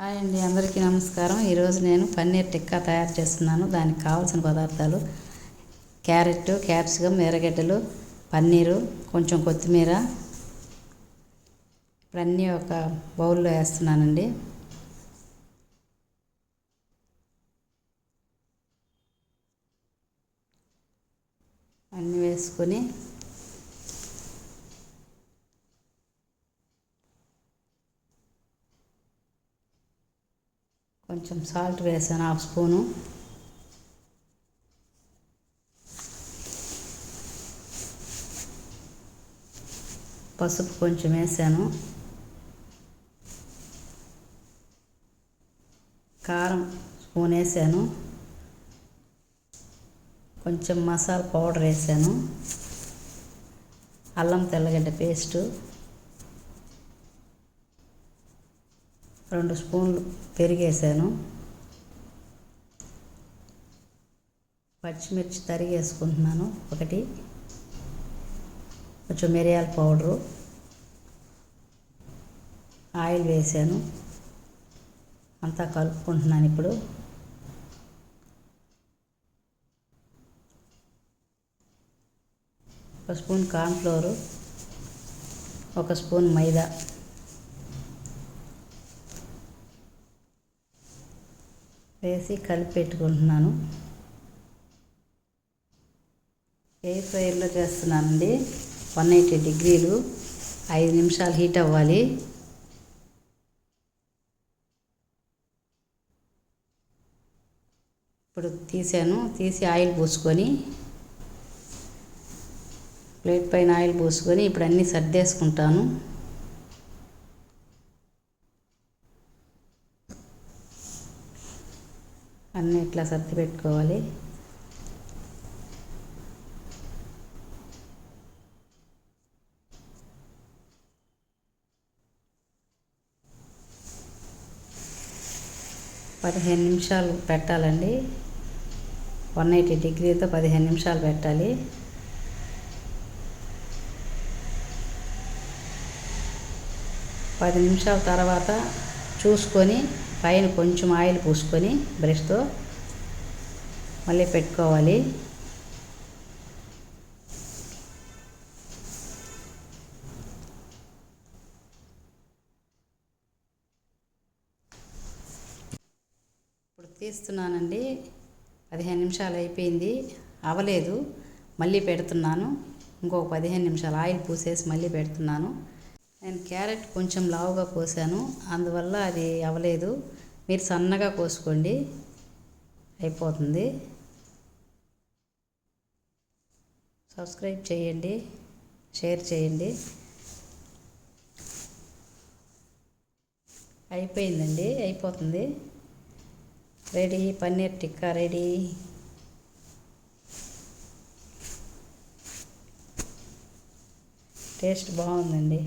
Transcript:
Hi అండి అందరికీ నమస్కారం. ఈరోజు నేను పన్నీర్ టిక్కా తయారు చేస్తున్నాను. దానికి కావాల్సిన పదార్థాలు క్యారెట్ క్యాప్సికమ్ ఎర్రగడ్డలు పన్నీరు కొంచెం కొత్తిమీర. ఇప్పుడు అన్నీ ఒక బౌల్లో వేస్తున్నానండి. అన్నీ వేసుకొని కొంచెం సాల్ట్ వేసాను హాఫ్ స్పూను. పసుపు కొంచెం వేసాను. కారం స్పూన్ వేసాను. కొంచెం మసాలా పౌడర్ వేసాను. అల్లం తెల్లగడ్డ పేస్టు. రెండు స్పూన్లు పెరిగేసాను. పచ్చిమిర్చి తరిగేసుకుంటున్నాను. ఒకటి. కొంచెం మిరియాల పౌడరు. ఆయిల్ వేసాను. అంతా కలుపుకుంటున్నాను ఇప్పుడు. ఒక స్పూన్ కార్న్ఫ్లోరు. ఒక స్పూన్ మైదా. వేసి కలిపి పెట్టుకుంటున్నాను. ఎయిర్ ఫ్రైయర్లో చేస్తున్నానండి? వన్ ఎయిటీ డిగ్రీలు. ఐదు నిమిషాలు హీట్ అవ్వాలి. ఇప్పుడు తీసాను. తీసి ఆయిల్ పోసుకొని ప్లేట్ పైన ఆయిల్ పోసుకొని ఇప్పుడు అన్నీ సర్దేసుకుంటాను. అన్నీ ఇట్లా సర్ది పెట్టుకోవాలి పదిహేను నిమిషాలు పెట్టాలండి. వన్ ఎయిటీ డిగ్రీతో పదిహేను నిమిషాలు పెట్టాలి. పది నిమిషాల తర్వాత చూసుకొని పైన కొంచెం ఆయిల్ పూసుకొని బ్రష్తో మళ్ళీ పెట్టుకోవాలి. ఇప్పుడు తీస్తున్నానండి. పదిహేను నిమిషాలు అయిపోయింది. అవలేదు. మళ్ళీ పెడుతున్నాను. ఇంకొక పదిహేను నిమిషాలు ఆయిల్ పూసేసి మళ్ళీ పెడుతున్నాను. నేను క్యారెట్ కొంచెం లావుగా కోసాను అందువల్ల అది అవ్వలేదు మీరు సన్నగా కోసుకోండి. అయిపోతుంది. సబ్స్క్రైబ్ చేయండి. షేర్ చేయండి. అయిపోయిందండి. అయిపోతుంది. Ready paneer tikka ready. Taste బాగుందండి.